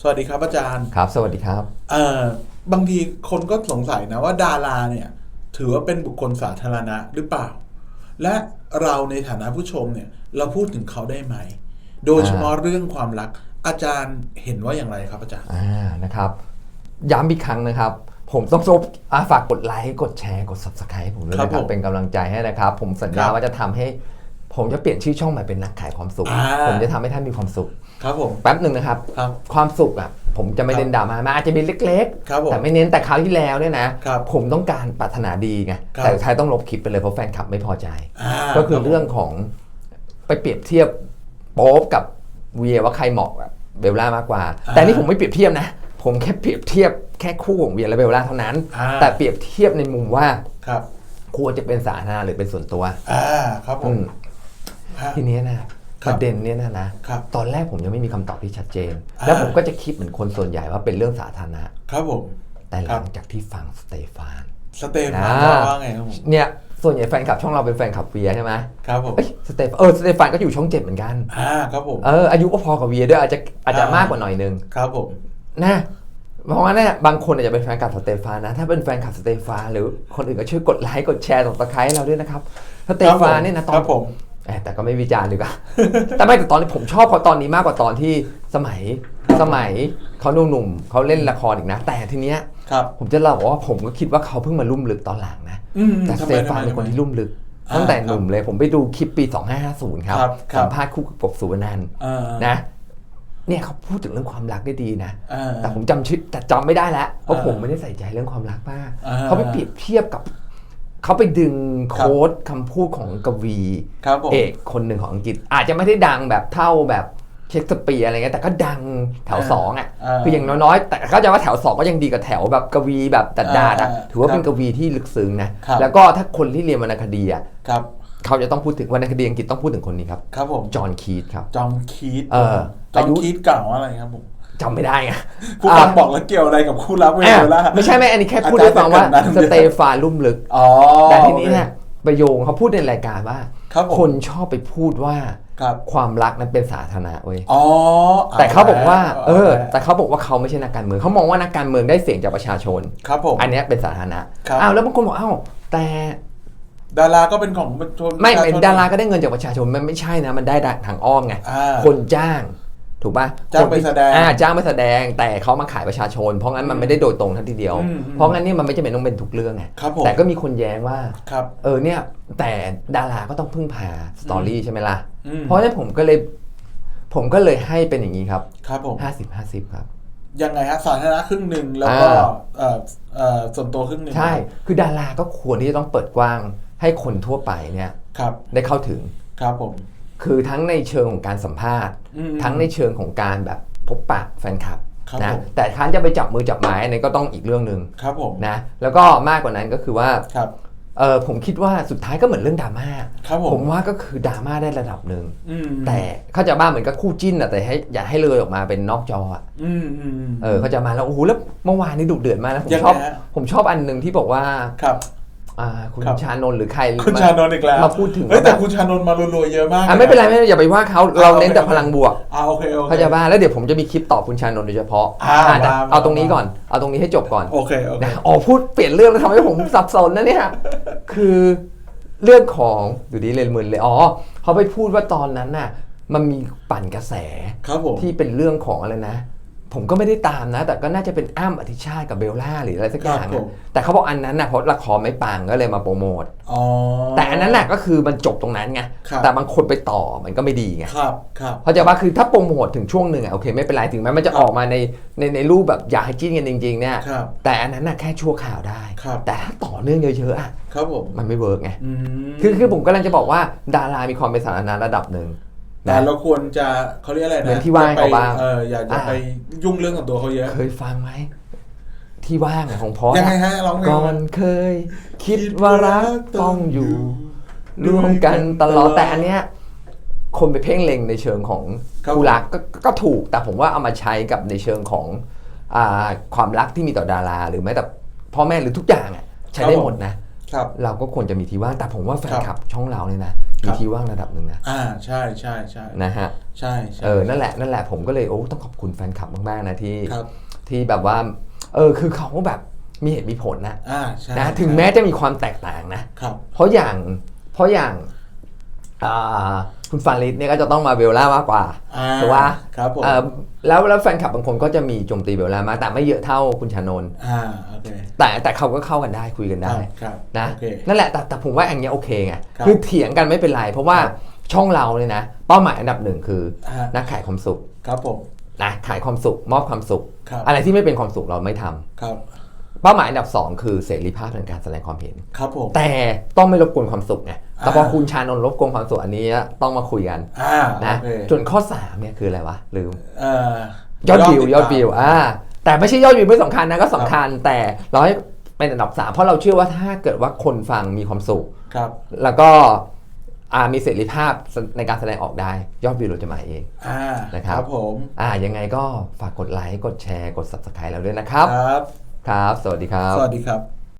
สวัสดีครับอาจารย์ ครับ สวัสดีครับเอ่อบางทีคนก็สงสัยนะว่าดาราเนี่ย ถือว่าเป็นบุคคลสาธารณะหรือเปล่า และเราในฐานะผู้ชมเนี่ย เราพูดถึงเขาได้ไหม โดยเฉพาะเรื่องความรัก อาจารย์เห็นว่าอย่างไรครับอาจารย์ อ่านะครับ ย้ำอีกครั้งนะครับ ผมต้องซบอ่าฝากกดไลค์กดแชร์กด subscribe ผมด้วยครับนะครัผบมเป็นกำลังใจให้นะครับ ผมสัญครัญาบว่าจะทำให้ ผมจะเปลี่ยนชื่อช่องใหม่เป็นนักขายความสุข อ่า ผมจะทำให้ท่านมีความสุข ครับผม แป๊บหนึ่งนะครับ ครับ ความสุขอะผมจะไม่เน้นดราม่ามันอาจจะเป็นเล็กครับผมแต่ไม่เน้นแต่คราวที่แล้วเนี่ยนะครับผมต้องการปรารถนาดีไงครับ แต่สุดท้ายต้องลบคลิปไปเลยเพราะแฟนคลับไม่พอใจ อ่าก็คือเรื่องของไปเปรียบเทียบโป๊ปกับเวียว่าใครเหมาะกับเบลล่ามากกว่าอ่าแต่นี่ผมไม่เปรียบเทียบนะ ผมแค่เปรียบเทียบแค่คู่ของเวียและเบลล่าเท่านั้น อ่า แต่เปรียบเทียบในมุมว่าครับ ควรจะเป็นสาธารณะหรือเป็นส่วนตัวอ่าครับผอืมมฮะ ทีเนี้ยนะครัปบระเด็นเนี้ยนะนะครับตอนแรกผมยังไม่มีคำตอบที่ชัดเจนอ่าแล้วผมก็จะคิดเหมือนคนส่วนใหญ่ว่าเป็นเรื่องสาธารณะ ครับผม แต่หครัลับงจากที่ฟังสเตฟาน สเตฟานอ่าว่าว่าไงครับผมเนี่ยส่วนใหญ่แฟนคลับช่องเราเป็นแฟนคลับเวียใช่ไหมครับผมเอ้ยสเตฟเออสเตฟานก็อยู่ช่องเจ็ดเหมือนกันอ่าครับผมเอออายุก็พอกับเวียด้วยอาจจะอาจจะอ่ามมากกว่าหน่อยนึงครับผมนะเพราะว่าเนี่ยบางคนอาจจะเป็นแฟนคลับสเตฟานนะ ถ้าเป็นแฟนคลับสเตฟานหรือคนอื่นก็ช่วยกดไลค์กดแชร์ตกตะไคร้เราด้วยนะครับสเตฟานเนี่ยนะตอคนรับผมเอ้ย แต่ก็ไม่วิจารณ์ดีกว่า แต่ไม่แต่ตอนนี้ผมชอบเขาตอนนี้มากกว่าตอนที่สมัยสมัยเขาหนุ่มๆเขาเล่นละครอีกนะ แต่ทีเนี้ยครับผมจะเล่าว่าผมก็คิดว่าเขาเพิ่งมาลุ่มลึกตอนหลังนะอืมแต่สทำไมเตฟานทำไมเป็นคนที่ลุ่มลึกอ่าตั้งแต่หนุ่มเลยผมไปดูคลิปปี 2550 ครับครับครับสัมภาษณ์คู่กับกบสุวรรณันท์อ่านะเนี่ยเขาพูดถึงเรื่องความรักได้ดีนะอ่าแต่ผมจำชื่อแต่จำไม่ได้แล้วเพราะอ่าผมไม่ได้ใส่ใจเรื่องความรักมากอ่าเขาไปเปรียบเทียบกับ เขาไปดึงโค้ดคำพูดของกวีครับผมเอกคนหนึ่งของอังกฤษ อาจจะไม่ได้ดังแบบเท่าแบบเชคสเปียร์อะไรเงี้ยแต่ก็ดังแถวสองอะอ่าคืออย่างน้อยๆ แต่เข้าใจว่าแถวสองก็ยังดีกว่าแถวแบบกวีแบบดัดดาดๆอะอ่าถือว่าครับเป็นกวีที่ลึกซึ้งนะครับแล้วก็ถ้าคนที่เรียนวรรณคดีอะครับเขาจะต้องพูดถึงวรรณคดีอังกฤษต้องพูดถึงคนนี้ครับครับผมจอห์นคีตครับจอมคีตเออจอมอายุคีตเก่าอะไรครับผม จำไม่ได้ไงผู้ฟังบอกแล้วเกี่ยวอะไรกับคู่รักเวอะลาไม่ใช่ไม่อันนี้แค่พูดให้ฟังว่าอาจารย์สเตฟานลุ่มลึกอ๋อแต่ทีนี้เนี่ยประโยงเขาพูดในรายการว่าครับผมคนชอบไปพูดว่าครับความรักนั้นเป็นสาธารณะเว้ยอ๋อแต่เขาบอกว่า เออแต่แต่เขาบอกว่าเขาไม่ใช่นักการเมืองเขามองว่านักการเมืองได้เสียงจากประชาชนครับผมอันเนี้ยเป็นสาธารณะครับอ้าวแล้วบางคนบอกอ้าวแต่ดาราก็เป็นของประชาชนไม่ประชเป็นชนดาราก็ได้เงินจากประชาชนมันไม่ใช่นะ มันได้ทางอ้อมไงอ่าคนจ้าง ถูกป่ะจ้างไปแสดงอ่าจ้างไปแสดงแต่เขามาขายประชาชน เพราะงั้นมันไม่ได้โดยตรงทันทีเดียวอืมอืมเพราะงั้นเนี่ยมันไม่จำเป็นต้องเป็นทุกเรื่องไงครับผมแต่ก็มีคนแย้งว่าครับเออเนี่ยแต่ดาราก็ต้องพึ่งพาสตอรี่ใช่ไหมล่ะอืมเพราะฉะนั้นผมก็เลยผมก็เลยให้เป็นอย่างนี้ครับครับผม50 50ครับยังไงฮะสาธารณะครึ่งหนึ่งแล้วก็อ่าเอ่อเอ่อส่วนตัวครึ่งหนึ่งใช่ คือดาราก็ควรที่จะต้องเปิดกว้างให้คนทั่วไปเนี่ยครับได้เข้าถึงครับผม คือทั้งในเชิงของการสัมภาษณ์อืมทั้งในเชิงของการแบบพบปะแฟนคลับครับนะผมแต่คันจะไปจับมือจับไม้อันนี้ก็ต้องอีกเรื่องหนึ่งครับผมนะแล้วก็มากกว่านั้นก็คือว่าครับเออผมคิดว่าสุดท้ายก็เหมือนเรื่องดราม่าครับผมผมว่าก็คือดราม่าได้ระดับหนึ่งอืมแต่เขาใจะบ้าเหมือนกับคู่จิ้นอะแต่ให้อย่าให้เลยออกมาเป็นนอกจออะอืมอืมอืมเออเขาใจะมาแล้วโอ้โหแล้วเมื่อวานนี้ดุเดือดมากนะผมยังไงชอบฮะผมชอบอันหนึ่งที่บอกว่าครับ อ่าคุณครับ ชานนท์หรือใครคุณมชานนท์อีกแล้วมาพูดถึงเฮ้ยว่าแต่แบบคุณชานนท์มารัวๆเยอะมากอะไม่เป็นไรไม่เป็นไรอย่าไปว่าเขาเราเน้นแต่พลังบวก อ่าโอเคโอเค เขาใจะบ้าแล้วเดี๋ยวผมจะมีคลิปตอบคุณชานนท์โดยเฉพาะอ่าอะแต่มาเอาตรงนี้มาก่อน เอาตรงนี้ให้จบก่อนโอเคโอเคนะอ๋อพูดเปลี่ยนเรื่องแล้วทำให้ผม สับสนนะเนี่ยคือเรื่องของดูดีเลยมึนเลยอ๋อเขาไปพูดว่าตอนนั้นน่ะ มันมีปั่นกระแสครับผม ที่เป็นเรื่องของอะไรนะ ผมก็ไม่ได้ตามนะ แต่ก็น่าจะเป็นอ้ำอธิชาติกับเบลล่าหรืออะไรสักอย่างครับผอะมแต่เขาบอกอันนั้นนะเพราะละครไม่ปังก็เลยมาโปรโมทอ๋อ แต่อันนั้นน่ะก็คือมันจบตรงนั้นไงครับ แต่บางคนไปต่อมันก็ไม่ดีไงครับครับ เขาใจว่าคือถ้าโปรโมทถึงช่วงหนึ่งอะโอเคไม่เป็นไรถึงแม้มันจะครับออกมาในในในรูปแบบอยากให้จิ้นกันจริง ๆ เนี่ยครับแต่อันนั้นน่ะแค่ชั่วข่าวได้ ครับ แต่ถ้าต่อเนื่องเยอะๆอะครับผมมันไม่เวิร์กไง อืมคือคือผมกำลังจะบอกว่าดารามีความเป็นสาธารณะระดับหนึ่ง แต่นะเราควรจะเขาเรียกอะไรนะเหมือนที่ว่างอย่ไปเขาบ้างเอออย่าอย่าอ่าไปยุ่งเรื่องของตัวเขาเยอะ เคยฟังไหมที่ว่างอะของพอยังไงอะฮะร้องเพลงก่อนเคย คิดว่ารักต้องอยู่ร่วมกันตลอดแต่อันเนี้ยคนไปเพ่งเล็งในเชิงของครับคู่รักก็ก็ถูกแต่ผมว่าเอามาใช้กับในเชิงของอ่าความรักที่มีต่อดารา หรือแม้แต่พ่อแม่หรือทุกอย่างอะใช้ได้หมดนะครับเราก็ควรจะมีที่ว่างแต่ผมว่าแฟนครับคลับช่องเราเนี่ยนะครั มีบที่ว่างระดับหนึ่งนะอ่าใช่ใช่ใช่นะฮะใช่ใช่เออนั่นแหละนั่นแหละผมก็เลยโอ้ต้องขอบคุณแฟนคลับมากๆนะที่ครับที่แบบว่าเออคือเขาแบบมีเหตุมีผลนะอ่าใช่นะถึงแม้จะมีความแตกต่างนะครับเพราะอย่างเพราะอย่างอ่า คุณฟาริสเนี่ยก็จะต้องมาเบลล่ามากกว่าอ่าถูกปะครับผมเอ่อแล้วแล้วแฟนคลับบางคนก็จะมีโจมตีเบลล่ามากแต่ไม่เยอะเท่าคุณชานนท์อ่าโอเคแต่แต่เขาก็เข้ากันได้คุยกันได้ครับนะโอเคนั่นแหละแต่แต่ผมว่าอย่างเงี้ยโอเคไงครับคือเถียงกันไม่เป็นไร เพราะว่าช่องเราเนี่ยนะ เป้าหมายอันดับหนึ่งคืออ่านักขายความสุขครับผมนะขายความสุขมอบความสุขครับอะไรที่ไม่เป็นความสุขเราไม่ทำครับเป้าหมายอันดับสองคือเสรีภาพในการแสดงความเห็นครับผมแต่ต้องไม่รบกวนความสุขไง แต่พออ่าคุณชานนท์รบกวนความสุขอันนี้ต้องมาคุยกันอ่านะโอเคส่วนข้อสามเนี่ยคืออะไรวะลืมเอ่อยอดวิวติยอดตามวิวอ่าแต่ไม่ใช่ยอดวิวไม่สำคัญนะก็สำคัญแต่เราให้เป็นอันดับสามเพราะเราเชื่อว่าถ้าเกิดว่าคนฟังมีความสุขครับ แล้วก็อ่ามีเสรีภาพในการแสดงออกได้ ยอดวิวเราจะมาเองอ่านะครับผมอ่ายังไงก็ฝากกดไลค์กดแชร์กด subscribe เราด้วยนะครับ ครับ ครับ สวัสดีครับ สวัสดีครับ